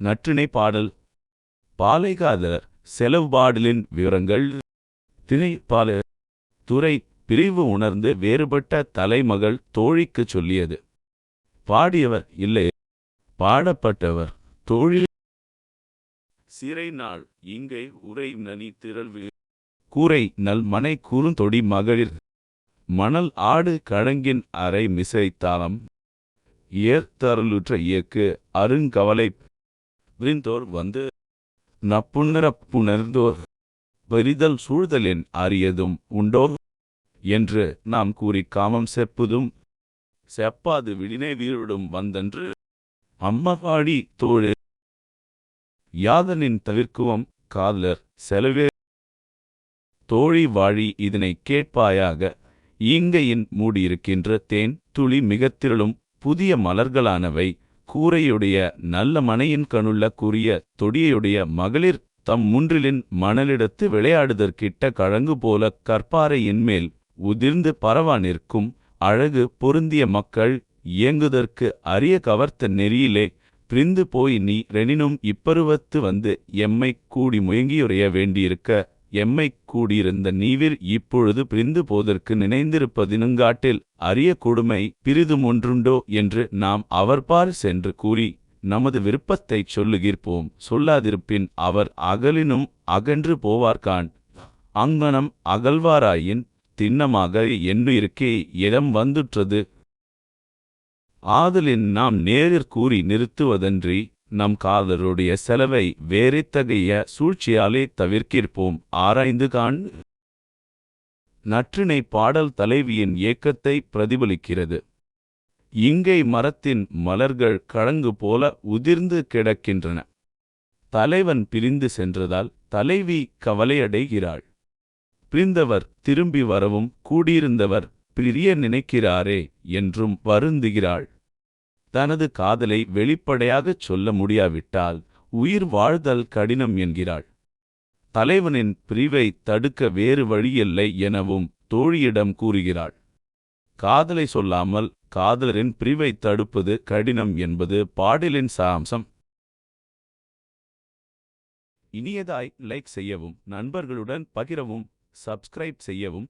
நற்றிணை பாடல். பாலைகாதலர் செலவு பாடலின் விவரங்கள். திணை பால துறை பிரிவு உணர்ந்து வேறுபட்ட தலைமகள் தோழிக்குச் சொல்லியது. பாடியவர் இல்லை பாடப்பட்டவர் தோழி சிறை நாள் இங்கை உரை நனி திரள்வி கூரை நல் மனை குறுந்தொடி மகளிர். மணல் ஆடு கழங்கின் அரை மிசை தாளம். ஏத்தருளுற்ற இயக்கு அருங்கவலை விரிந்தோர் வந்து நப்புணரப் புணர்ந்தோர் பெரிதல் சூழ்தலின் அரியதும் உண்டோ என்று நாம் கூறிக் காமம் செப்புதும் செப்பாது விடினை வீருடும் வந்தன்று அம்மகாடி தோழு யாதனின் தவிர்க்குவம் காதலர் செலவே. தோழி வாழி இதனைக் கேட்பாயாக ஈங்கையின் மூடியிருக்கின்ற தேன் துளி மிகத்திரளும் புதிய மலர்களானவை கூரையுடைய நல்ல மனையின் கணுள்ள கூறிய தொடியையுடைய மகளிர் தம் முன்றிலின் மணலிடத்து விளையாடுதற்கிட்ட கழங்கு போல கற்பாறையின் மேல் உதிர்ந்து பரவா நிற்கும் அழகு பொருந்திய மக்கள் இயங்குதற்கு அரிய கவர்த்த நெறியிலே பிரிந்து போய் நீ ரெனினும் இப்பருவத்து வந்து எம்மை கூடி முயங்கியுரைய வேண்டியிருக்க எம்மை கூடியிருந்த நீவிர் இப்பொழுது பிரிந்து போதற்கு நினைந்திருப்பதினுங்காட்டில் அரிய கொடுமை பிரிதும் ஒன்றுண்டோ என்று நாம் அவர்பார் சென்று கூறி நமது விருப்பத்தைச் சொல்லுகிற்போம் சொல்லாதிருப்பின் அவர் அகலினும் அகன்று போவார்கான் அங்கனம் அகல்வாராயின் திண்ணமாக எண்ணுயிருக்கே இடம் வந்துற்றது? ஆதலின் நாம் நேரிற் கூறி நிறுத்துவதன்றி நம் காதலருடைய செலவை வேறித்தகைய சூழ்ச்சியாலே தவிர்க்கிற்போம். ஆராய்ந்து காண். நற்றிணை பாடல் தலைவியின் இயக்கத்தை பிரதிபலிக்கிறது. இங்கை மரத்தின் மலர்கள் கழங்கு போல உதிர்ந்து கிடக்கின்றன. தலைவன் பிரிந்து சென்றதால் தலைவி கவலையடைகிறாள். பிரிந்தவர் திரும்பி வரவும் கூடியிருந்தவர் பிரிய நினைக்கிறாரே என்றும் வருந்துகிறாள். தனது காதலை வெளிப்படையாகச் சொல்ல முடியாவிட்டால் உயிர் வாழ்தல் கடினம் என்கிறாள். தலைவனின் பிரிவை தடுக்க வேறு வழியில்லை எனவும் தோழியிடம் கூறுகிறாள். காதலை சொல்லாமல் காதலரின் பிரிவை தடுப்பது கடினம் என்பது பாடலின் சாம்சம் இனியதாய் லைக் செய்யவும் நண்பர்களுடன் பகிரவும் சப்ஸ்கிரைப் செய்யவும்